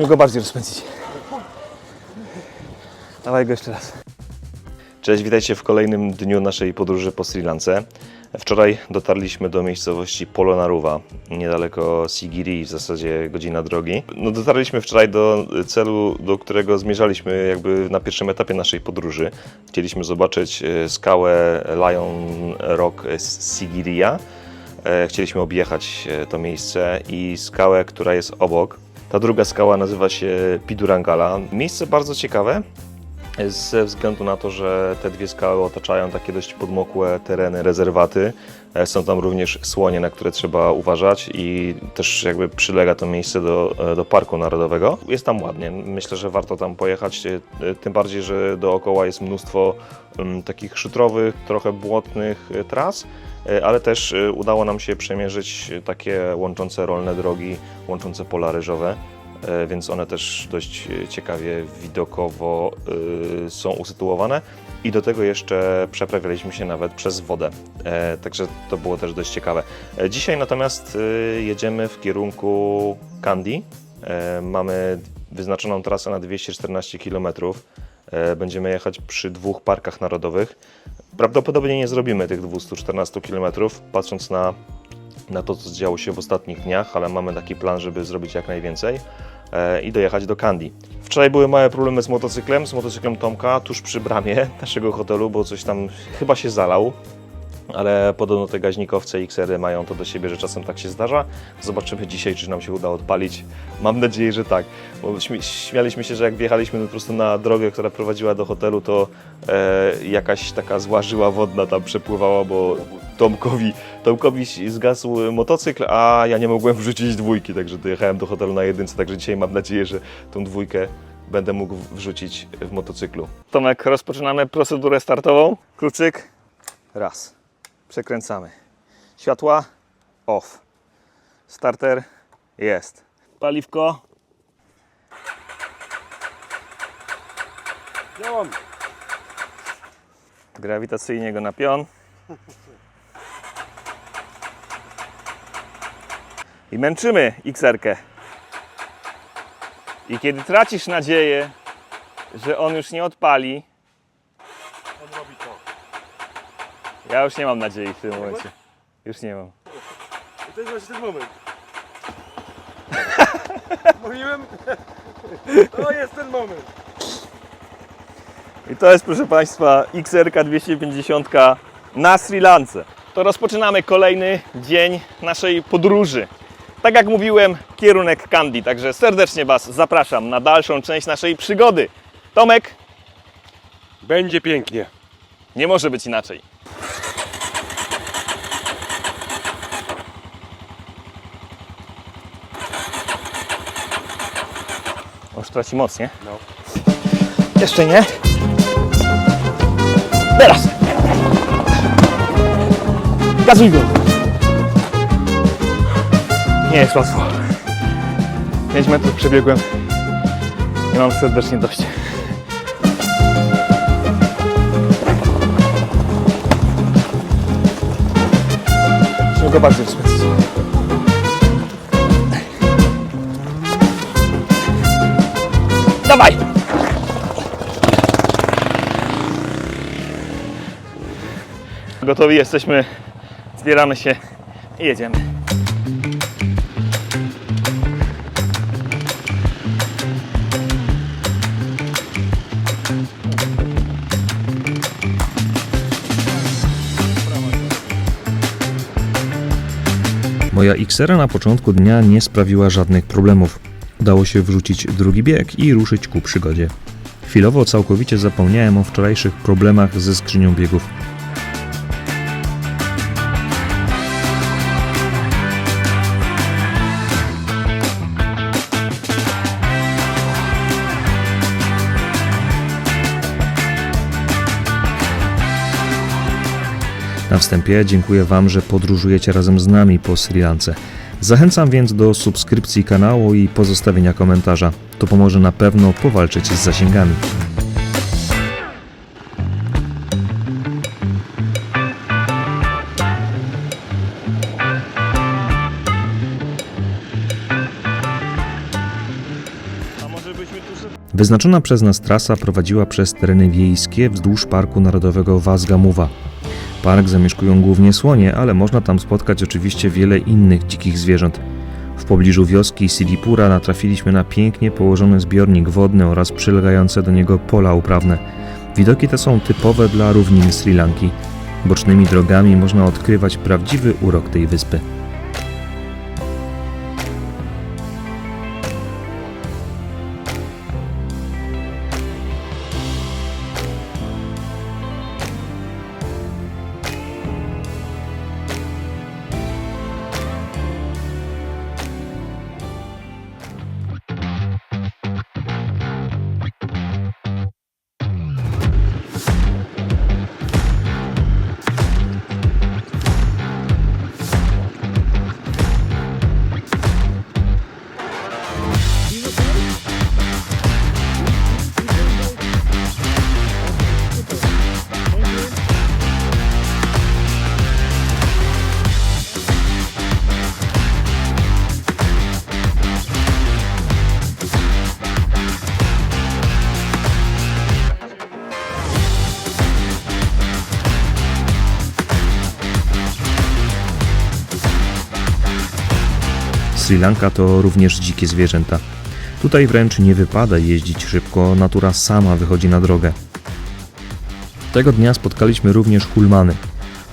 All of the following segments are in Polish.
Musimy go bardziej rozpędzić. Dawaj go jeszcze raz. Cześć, witajcie w kolejnym dniu naszej podróży po Sri Lance. Wczoraj dotarliśmy do miejscowości Polonaruwa, niedaleko Sigiri, w zasadzie godzina drogi. No, dotarliśmy wczoraj do celu, do którego zmierzaliśmy jakby na pierwszym etapie naszej podróży. Chcieliśmy zobaczyć e, skałę Lion Rock Sigiria. E, Chcieliśmy objechać e, to miejsce i skałę, która jest obok. Ta druga skała nazywa się Pidurangala. Miejsce bardzo ciekawe, ze względu na to, że te dwie skały otaczają takie dość podmokłe tereny, rezerwaty. E, Są tam również słonie, na które trzeba uważać i też jakby przylega to miejsce do, e, do Parku Narodowego. Jest tam ładnie, myślę, że warto tam pojechać, e, tym bardziej, że dookoła jest mnóstwo mm, takich szutrowych, trochę błotnych tras, ale też e, udało nam się przemierzyć e, takie łączące rolne drogi, łączące pola ryżowe. E, więc one też dość e, ciekawie widokowo są usytuowane i do tego jeszcze przeprawialiśmy się nawet przez wodę, e, także to było też dość ciekawe. E, Dzisiaj natomiast jedziemy w kierunku Kandy. E, Mamy wyznaczoną trasę na 214 km. E, Będziemy jechać przy dwóch parkach narodowych. Prawdopodobnie nie zrobimy tych 214 km, patrząc na na to, co działo się w ostatnich dniach, ale mamy taki plan, żeby zrobić jak najwięcej e, i dojechać do Kandy. Wczoraj były małe problemy z motocyklem, z motocyklem Tomka, tuż przy bramie naszego hotelu, bo coś tam chyba się zalał. Ale podobno te gaźnikowce XR mają to do siebie, że czasem tak się zdarza. Zobaczymy dzisiaj, czy nam się uda odpalić. Mam nadzieję, że tak. Bo śmie- śmialiśmy się, że jak wjechaliśmy po prostu na drogę, która prowadziła do hotelu, to e, jakaś taka zła żyła wodna tam przepływała, bo Tomkowi, Tomkowi zgasł motocykl, a ja nie mogłem wrzucić dwójki, także dojechałem do hotelu na jedynce, także dzisiaj mam nadzieję, że tą dwójkę będę mógł wrzucić w motocyklu. Tomek, rozpoczynamy procedurę startową. Kluczyk, raz. Przekręcamy. Światła, off. Starter, jest. Paliwko. Działam. Grawitacyjnie go na pion. I męczymy XR-kę. I kiedy tracisz nadzieję, że on już nie odpali, On robi to. Ja już nie mam nadziei w tym momencie. Już nie mam. I to jest właśnie ten moment. Mówiłem? To jest ten moment. I to jest, proszę Państwa, XR 250 na Sri Lance. To rozpoczynamy kolejny dzień naszej podróży. Tak jak mówiłem, kierunek Kandy, także serdecznie Was zapraszam na dalszą część naszej przygody. Tomek, Będzie pięknie. nie może być inaczej. Już traci moc, nie? No. Jeszcze nie. Teraz. Gazuj go. Nie jest łatwo. 5 metrów przebiegłem. Nie mam serdecznie dość. Musimy go bardziej rozpędzić. Dawaj! Gotowi jesteśmy, zbieramy się i jedziemy. Moja Xera na początku dnia nie sprawiła żadnych problemów. Udało się wrzucić drugi bieg i ruszyć ku przygodzie. Chwilowo całkowicie zapomniałem o wczorajszych problemach ze skrzynią biegów. Na wstępie dziękuję Wam, że podróżujecie razem z nami po Sri Lance. Zachęcam więc do subskrypcji kanału i pozostawienia komentarza. To pomoże na pewno powalczyć z zasięgami. Wyznaczona przez nas trasa prowadziła przez tereny wiejskie wzdłuż Parku Narodowego Wasgamuwa. Park zamieszkują głównie słonie, ale można tam spotkać oczywiście wiele innych dzikich zwierząt. W pobliżu wioski Silipura natrafiliśmy na pięknie położony zbiornik wodny oraz przylegające do niego pola uprawne. Widoki te są typowe dla równiny Sri Lanki. Bocznymi drogami można odkrywać prawdziwy urok tej wyspy. Sri Lanka to również dzikie zwierzęta. Tutaj wręcz nie wypada jeździć szybko, natura sama wychodzi na drogę. Tego dnia spotkaliśmy również hulmany.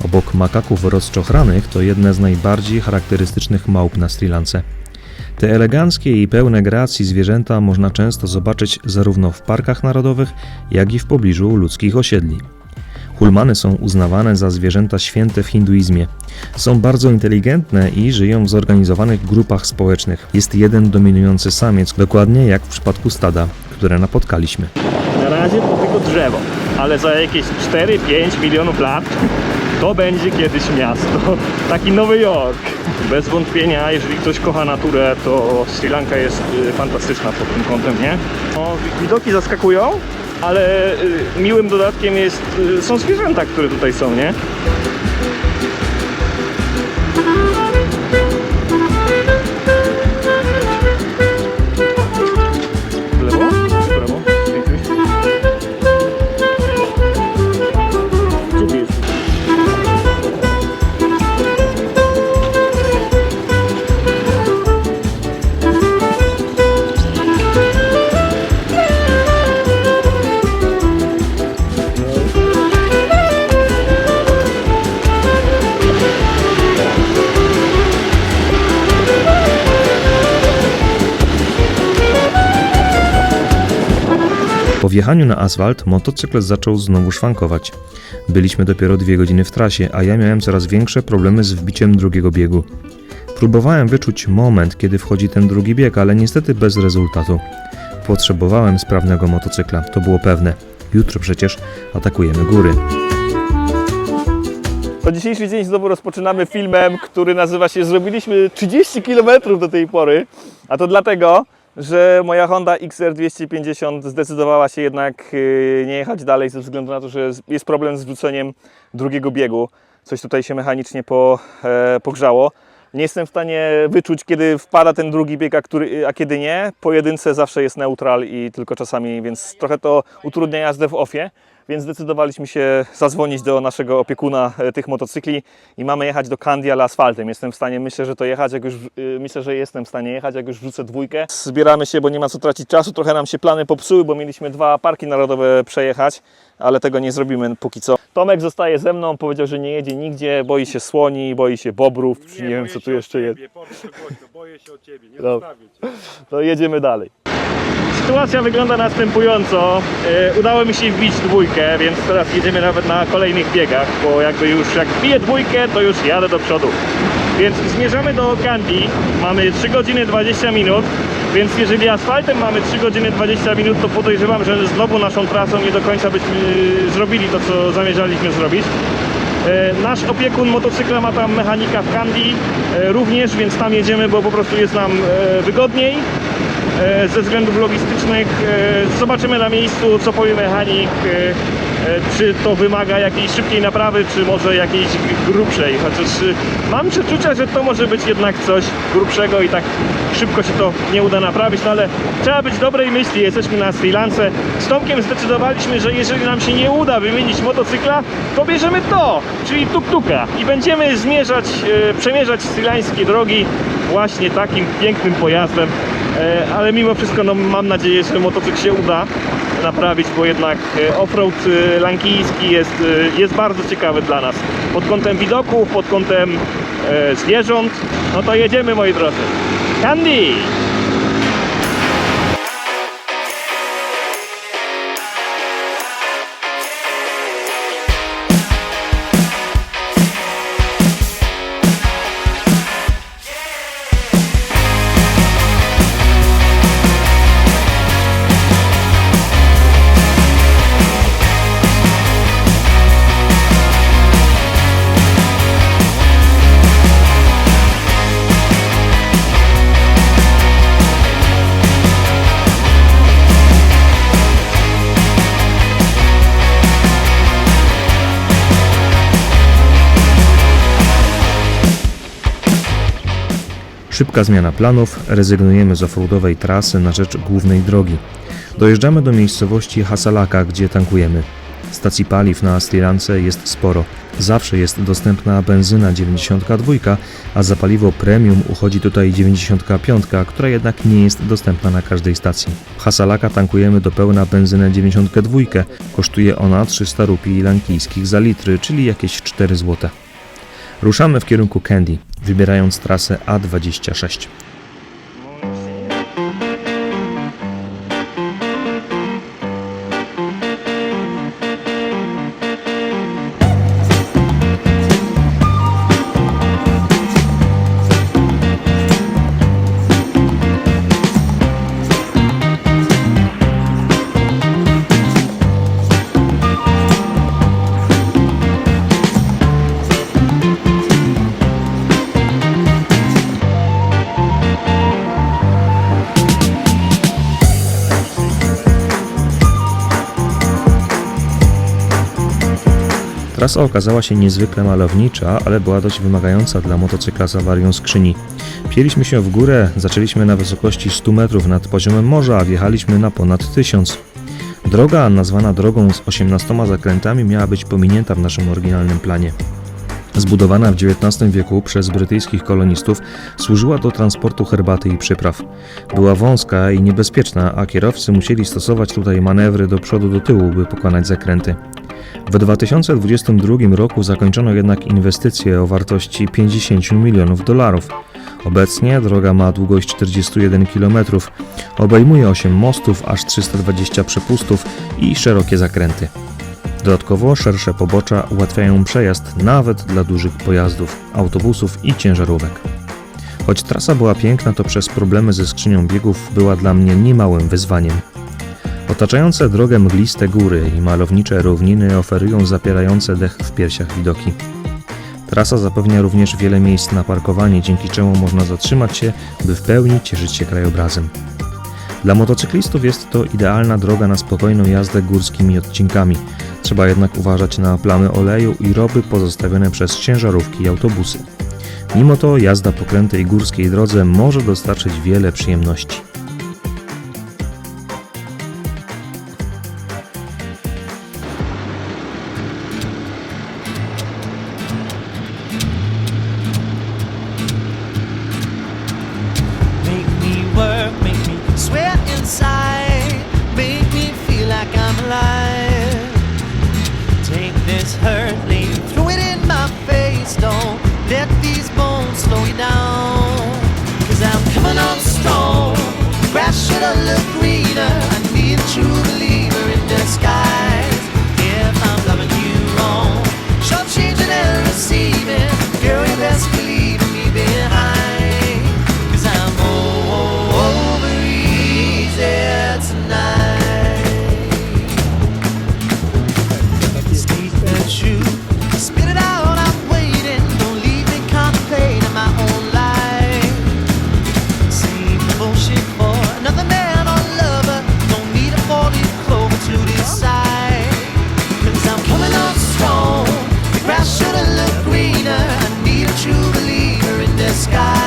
Obok makaków rozczochranych to jedne z najbardziej charakterystycznych małp na Sri Lance. Te eleganckie i pełne gracji zwierzęta można często zobaczyć zarówno w parkach narodowych, jak i w pobliżu ludzkich osiedli. Hulmany są uznawane za zwierzęta święte w hinduizmie. Są bardzo inteligentne i żyją w zorganizowanych grupach społecznych. Jest jeden dominujący samiec, dokładnie jak w przypadku stada, które napotkaliśmy. Na razie to tylko drzewo, ale za jakieś 4-5 milionów lat to będzie kiedyś miasto. Taki Nowy Jork. Bez wątpienia, jeżeli ktoś kocha naturę, to Sri Lanka jest y, fantastyczna pod tym kątem, nie? Wi- widoki zaskakują, ale y, miłym dodatkiem jest, y, są zwierzęta, które tutaj są, nie? Po wjechaniu na asfalt motocykl zaczął znowu szwankować. Byliśmy dopiero dwie godziny w trasie, a ja miałem coraz większe problemy z wbiciem drugiego biegu. Próbowałem wyczuć moment, kiedy wchodzi ten drugi bieg, ale niestety bez rezultatu. Potrzebowałem sprawnego motocykla, to było pewne. Jutro przecież atakujemy góry. To dzisiejszy dzień znowu rozpoczynamy filmem, który nazywa się Zrobiliśmy 30 km do tej pory, a to dlatego, że moja Honda XR 250 zdecydowała się jednak yy, nie jechać dalej ze względu na to, że jest problem z wrzuceniem drugiego biegu. Coś tutaj się mechanicznie po, e, pogrzało. Nie jestem w stanie wyczuć, kiedy wpada ten drugi bieg, a, który, a kiedy nie. Po jedynce zawsze jest neutral i tylko czasami, więc trochę to utrudnia jazdę w ofie. Więc zdecydowaliśmy się zadzwonić do naszego opiekuna e, tych motocykli i mamy jechać do Candial asfaltem. Jestem w stanie, myślę, że to jechać, jak już, y, myślę, że jestem w stanie jechać, jak już wrzucę dwójkę. Zbieramy się, bo nie ma co tracić czasu. Trochę nam się plany popsuły, bo mieliśmy dwa parki narodowe przejechać, ale tego nie zrobimy póki co. Tomek zostaje ze mną, powiedział, że nie jedzie nigdzie, boi się słoni, boi się bobrów, czy nie, wiem co tu jeszcze jest. głośno, boję się o ciebie, nie Dobra. zostawię cię. To jedziemy dalej. Sytuacja wygląda następująco. E, Udało mi się wbić dwójkę, więc teraz jedziemy nawet na kolejnych biegach, bo jakby już jak wbiję dwójkę, to już jadę do przodu. Więc zmierzamy do Kandy. Mamy 3 godziny 20 minut, więc jeżeli asfaltem mamy 3 godziny 20 minut, to podejrzewam, że znowu naszą trasą nie do końca byśmy e, zrobili to, co zamierzaliśmy zrobić. E, Nasz opiekun motocykla ma tam mechanika w Candy e, również, więc tam jedziemy, bo po prostu jest nam wygodniej ze względów logistycznych. E, Zobaczymy na miejscu, co powie mechanik. e, e, czy to wymaga jakiejś szybkiej naprawy, czy może jakiejś grubszej. Chociaż e, mam przeczucia, że to może być jednak coś grubszego i tak szybko się to nie uda naprawić, no ale trzeba być dobrej myśli, jesteśmy na Sri Lance. Z Tomkiem zdecydowaliśmy, że jeżeli nam się nie uda wymienić motocykla, to bierzemy to, czyli tuk-tuka i będziemy zmierzać, e, przemierzać srilańskie drogi właśnie takim pięknym pojazdem. E, ale mimo wszystko no, mam nadzieję, że motocykl się uda naprawić, bo jednak e, offroad e, lankijski jest, jest bardzo ciekawy dla nas. Pod kątem widoków, pod kątem zwierząt. No to jedziemy moi drodzy. Candy! Szybka zmiana planów, rezygnujemy z offroadowej trasy na rzecz głównej drogi. Dojeżdżamy do miejscowości Hasalaka, gdzie tankujemy. Stacji paliw na Sri jest sporo. Zawsze jest dostępna benzyna 92, a za paliwo premium uchodzi tutaj 95, która jednak nie jest dostępna na każdej stacji. W Hasalaka tankujemy do pełna benzynę 92. Kosztuje ona 300 rupii lankijskich za litry, czyli jakieś 4 zł. Ruszamy w kierunku Candy, wybierając trasę A26. Trasa okazała się niezwykle malownicza, ale była dość wymagająca dla motocykla z awarią skrzyni. Pieliśmy się w górę, zaczęliśmy na wysokości 100 metrów nad poziomem morza, a wjechaliśmy na ponad 1000. Droga, nazwana drogą z 18 zakrętami, miała być pominięta w naszym oryginalnym planie. Zbudowana w XIX wieku przez brytyjskich kolonistów, służyła do transportu herbaty i przypraw. Była wąska i niebezpieczna, a kierowcy musieli stosować tutaj manewry do przodu do tyłu, by pokonać zakręty. W 2022 roku zakończono jednak inwestycje o wartości 50 milionów dolarów. Obecnie droga ma długość 41 km, obejmuje 8 mostów, aż 320 przepustów i szerokie zakręty. Dodatkowo szersze pobocza ułatwiają przejazd nawet dla dużych pojazdów, autobusów i ciężarówek. Choć trasa była piękna, to przez problemy ze skrzynią biegów była dla mnie niemałym wyzwaniem. Otaczające drogę mgliste góry i malownicze równiny oferują zapierające dech w piersiach widoki. Trasa zapewnia również wiele miejsc na parkowanie, dzięki czemu można zatrzymać się, by w pełni cieszyć się krajobrazem. Dla motocyklistów jest to idealna droga na spokojną jazdę górskimi odcinkami. Trzeba jednak uważać na plamy oleju i ropy pozostawione przez ciężarówki i autobusy. Mimo to jazda po krętej górskiej drodze może dostarczyć wiele przyjemności. sky.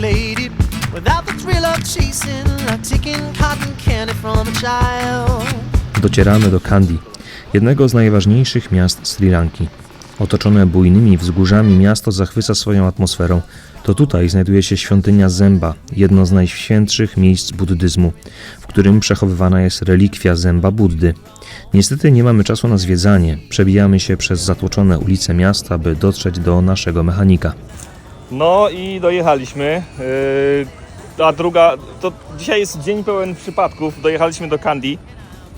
Lady without the thrill of chasing, like taking cotton candy from a child? Docieramy do Kandy, jednego z najważniejszych miast Sri Lanki. Otoczone bujnymi wzgórzami miasto zachwyca swoją atmosferą. To tutaj znajduje się świątynia Zęba, jedno z najświętszych miejsc buddyzmu, w którym przechowywana jest relikwia Zęba Buddy. Niestety nie mamy czasu na zwiedzanie. Przebijamy się przez zatłoczone ulice miasta, by dotrzeć do naszego mechanika. No i dojechaliśmy. Yy, A druga, to dzisiaj jest dzień pełen przypadków. Dojechaliśmy do Kandy.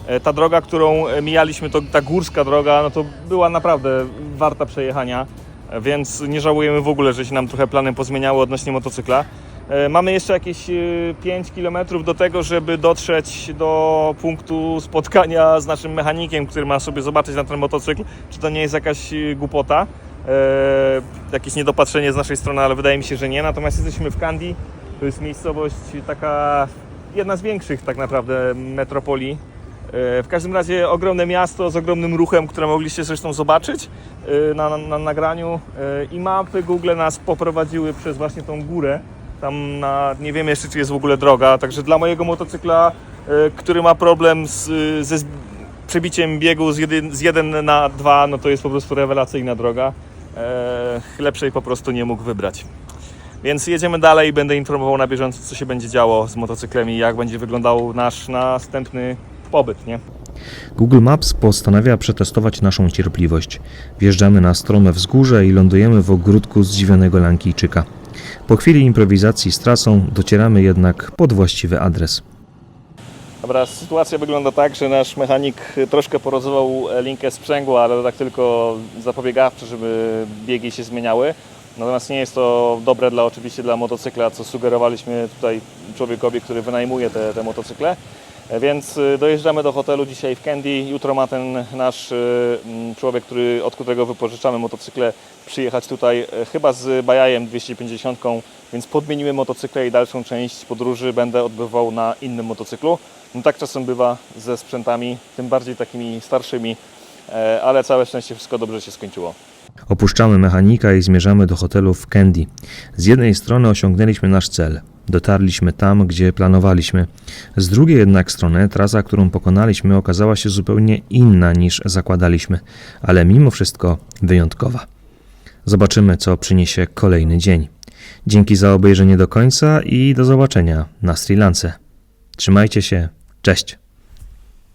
E, Ta droga, którą e, mijaliśmy, to ta górska droga, no to była naprawdę warta przejechania, e, więc nie żałujemy w ogóle, że się nam trochę plany pozmieniały odnośnie motocykla. Mamy jeszcze jakieś e, 5 km do tego, żeby dotrzeć do punktu spotkania z naszym mechanikiem, który ma sobie zobaczyć na ten motocykl, czy to nie jest jakaś głupota, jakieś niedopatrzenie z naszej strony, ale wydaje mi się, że nie. Natomiast jesteśmy w Kandy, to jest miejscowość taka, jedna z większych tak naprawdę metropolii E, W każdym razie ogromne miasto z ogromnym ruchem, które mogliście zresztą zobaczyć e, na, na, na nagraniu E, i mapy Google nas poprowadziły przez właśnie tą górę. Tam na, nie wiem jeszcze czy jest w ogóle droga, także dla mojego motocykla, e, który ma problem z, ze przebiciem biegu z 1 z jeden na 2, no to jest po prostu rewelacyjna droga. E, Lepszej po prostu nie mógł wybrać. Więc jedziemy dalej i będę informował na bieżąco, co się będzie działo z motocyklem i jak będzie wyglądał nasz następny pobyt, nie? Google Maps postanawia przetestować naszą cierpliwość. Wjeżdżamy na strome wzgórze i lądujemy w ogródku zdziwionego Lankijczyka. Po chwili improwizacji z trasą docieramy jednak pod właściwy adres. Dobra, sytuacja wygląda tak, że nasz mechanik troszkę porozował linkę sprzęgła, ale tak tylko zapobiegawcze, żeby biegi się zmieniały. Natomiast nie jest to dobre dla oczywiście dla motocykla, co sugerowaliśmy tutaj człowiekowi, który wynajmuje te, te motocykle. E, Więc y, dojeżdżamy do hotelu dzisiaj w Candy. Jutro ma ten nasz y, człowiek, który, od którego wypożyczamy motocykle, przyjechać tutaj e, chyba z Bajajem 250, więc podmienimy motocykle i dalszą część podróży będę odbywał na innym motocyklu. No tak czasem bywa ze sprzętami, tym bardziej takimi starszymi, e, ale całe szczęście wszystko dobrze się skończyło. Opuszczamy mechanika i zmierzamy do hotelu w Candy. Z jednej strony osiągnęliśmy nasz cel. Dotarliśmy tam, gdzie planowaliśmy. Z drugiej jednak strony trasa, którą pokonaliśmy, okazała się zupełnie inna niż zakładaliśmy, ale mimo wszystko wyjątkowa. Zobaczymy, co przyniesie kolejny dzień. Dzięki za obejrzenie do końca i do zobaczenia na Sri Lance. Trzymajcie się, cześć!